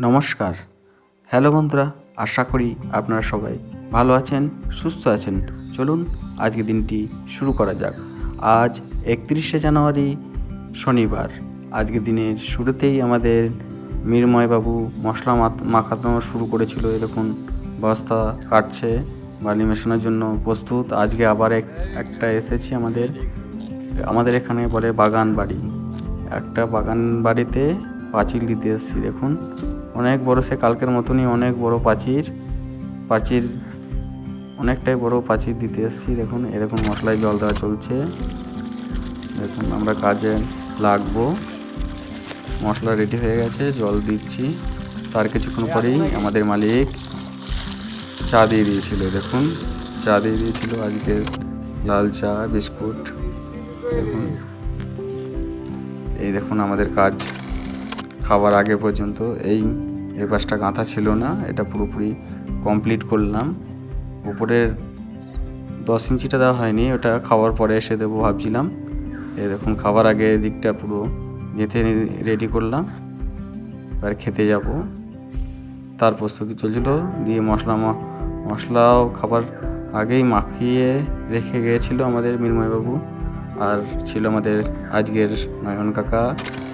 নমস্কার। হ্যালো বন্ধুরা, আশা করি আপনারা সবাই ভালো আছেন, সুস্থ আছেন। চলুন আজকে দিনটি শুরু করা যাক। আজ একত্রিশে জানুয়ারি শনিবার। আজকে দিনের শুরুতেই আমাদের মীরময়বাবু মশলা মাখানো শুরু করেছিল। এরকম বস্তা কাটছে, বালি মেশানোর জন্য প্রস্তুত। আজকে আবার এক, একটা এসেছি আমাদের আমাদের এখানে বলে বাগান বাড়ি একটা বাগান বাড়িতে পাঁচিল দিতে এসেছি, দেখুন। অনেক বড় সে কালকের মতনই অনেক বড় পাঁচির পাঁচির অনেকটাই বড় পাঁচির দিতে এসেছি, দেখুন। এরকম মশলায় জল দেওয়া চলছে। দেখুন, আমরা কাজে লাগবো। মশলা রেডি হয়ে গেছে, জল দিচ্ছি। তার কিছুক্ষণ পরেই আমাদের মালিক চা দিয়ে দিয়েছিল, দেখুন। চা দিয়ে দিয়েছিল আজকে লাল চা, বিস্কুট, দেখুন। এই দেখুন আমাদের কাজ। খাবার আগে পর্যন্ত এই এই পাশটা গাঁথা ছিল না, এটা পুরোপুরি কমপ্লিট করলাম। উপরের দশ ইঞ্চিটা দেওয়া হয়নি, ওটা খাওয়ার পরে এসে দেবো ভাবছিলাম। দেখুন খাবার আগে দিকটা পুরো গেঁথে রেডি করলাম। এবার খেতে যাব। তার প্রস্তুতি চলছিল, দিয়ে মশলা মশলাও খাবার আগেই মাখিয়ে রেখে গিয়েছিল আমাদের মৃন্ময়বাবু। আর ছিল আমাদের আজকের নয়ন কাকা।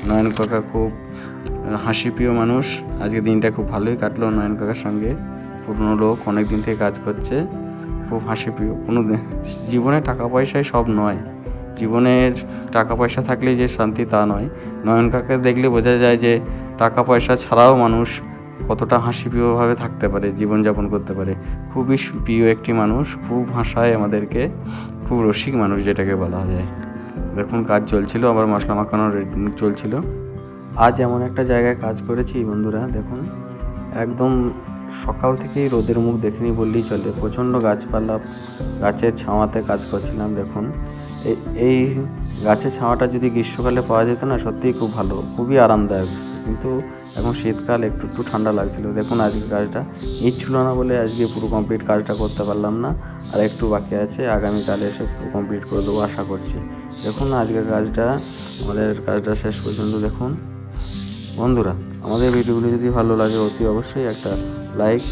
নয়ন কাকা খুব হাসি প্রিয় মানুষ। আজকে দিনটা খুব ভালোই কাটলো নয়ন কাকার সঙ্গে। পুরনো লোক অনেক দিন থেকে কাজ করছে। খুব হাসি প্রিয়। কোনো জীবনে টাকা পয়সায় সব নয়। জীবনের টাকা পয়সা থাকলেই যে শান্তি তা নয়। নয়ন কাকা দেখলে বোঝা যায় যে টাকা পয়সা ছাড়াও মানুষ কতটা হাসিপ্রিয়ভাবে থাকতে পারে, জীবনযাপন করতে পারে। খুবই প্রিয় একটি মানুষ। খুব হাসায় আমাদেরকে। খুব রসিক মানুষ যেটাকে বলা যায়। দেখুন, কাজ চলছিল, আবার মশলা মাখানো চলছিল। আজ এমন একটা জায়গায় কাজ করেছি, বন্ধুরা, দেখুন। একদম সকাল থেকেই রোদের মুখ দেখেনি বললেই চলে। প্রচণ্ড গাছপালা, গাছের ছাওয়াতে কাজ করছিলাম, দেখুন। এই গাছের ছাওয়াটা যদি গ্রীষ্মকালে পাওয়া যেত না, সত্যিই খুব ভালো, খুবই আরামদায়ক। কিন্তু এখন শীতকাল, একটু একটু ঠান্ডা লাগছিল। দেখুন আজকে কাজটা। ইট ছিল না বলে আজকে পুরো কমপ্লিট কাজটা করতে পারলাম না। আর একটু বাকি আছে, আগামীকাল এসে পুরো কমপ্লিট করে দেবো আশা করছি। দেখুন আজকের কাজটা, আমাদের কাজটা শেষ পর্যন্ত দেখুন। বন্ধুরা, আমাদের ভিডিওগুলি যদি ভালো লাগে, অতি অবশ্যই একটা লাইক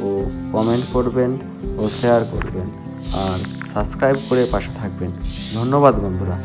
ও কমেন্ট করবেন ও শেয়ার করবেন। আর সাবস্ক্রাইব করে পাশে থাকবেন। ধন্যবাদ বন্ধুরা।